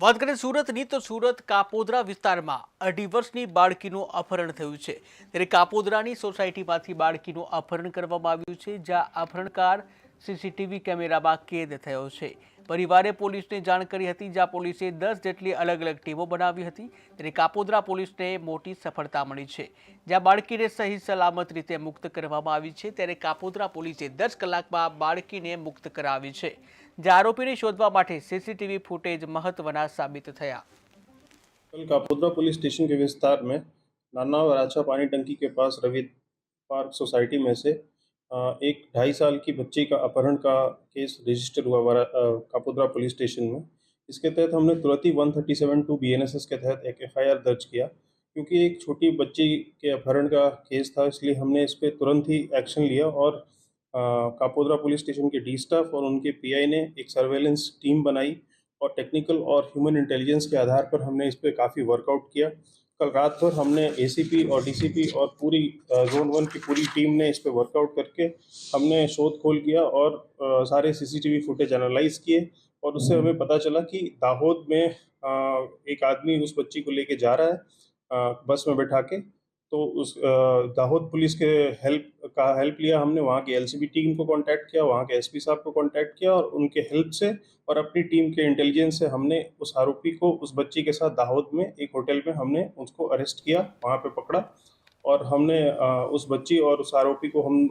વાત કરીએ સુરતની, તો સુરત કાપોદરા વિસ્તારમાં અઢી વર્ષની બાળકીનું અપહરણ થયું છે. ત્યારે કાપોદરાની સોસાયટીમાંથી બાળકીનું અપહરણ કરવામાં આવ્યું છે, જ્યાં અપહરણકાર સીસીટીવી કેમેરામાં કેદ થયો છે. પરિવારે પોલીસને જાણ કરી હતી, જ્યાં પોલીસે દસ જેટલી અલગ અલગ ટીમો બનાવી હતી. ત્યારે કાપોદરા પોલીસને મોટી સફળતા મળી છે. જ્યાં બાળકીને સહી સલામત રીતે મુક્ત કરવામાં આવી છે, ત્યારે કાપોદરા પોલીસે દસ કલાકમાં બાળકીને મુક્ત કરાવી છે. જ્યાં આરોપીને શોધવા માટે સીસીટીવી ફૂટેજ મહત્વના સાબિત થયા कल कापोद्रा पुलिस स्टेशन के विस्तार में नाना वराछा पानी टंकी के पास रवि पार्क सोसाइटी में से अ, एक ढाई साल की बच्ची का अपहरण का केस रजिस्टर हुआ वरा- अ, कापोद्रा पुलिस स्टेशन में इसके तहत हमने तुरंत ही one thirty seven two B के तहत एक एफ दर्ज किया क्योंकि एक छोटी बच्ची के अपहरण का केस था इसलिए हमने इस पर तुरंत ही एक्शन लिया और अ, कापोद्रा पुलिस स्टेशन के डी स्टाफ और उनके पीआई ने एक सर्वेलेंस टीम बनाई और टेक्निकल और ह्यूमन इंटेलिजेंस के आधार पर हमने इस पर काफ़ी वर्कआउट किया। कल रात भर हमने एसीपी और डीसीपी और पूरी जोन वन की पूरी टीम ने इस पर वर्कआउट करके हमने शोध खोल किया और सारे सीसीटीवी फुटेज एनालाइज किए और उससे हमें पता चला कि दाहोद में एक आदमी उस बच्ची को लेके जा रहा है बस में बैठा के। तो उस दाहोद पुलिस के हेल्प का हेल्प लिया हमने, वहाँ की एलसीबी टीम को कांटेक्ट किया, वहाँ के एसपी साहब को कॉन्टैक्ट किया और उनके हेल्प से और अपनी टीम के इंटेलिजेंस से हमने उस आरोपी को उस बच्ची के साथ दाहोद में एक होटल में हमने उसको अरेस्ट किया, वहाँ पे पकड़ा और हमने उस बच्ची और उस आरोपी को हम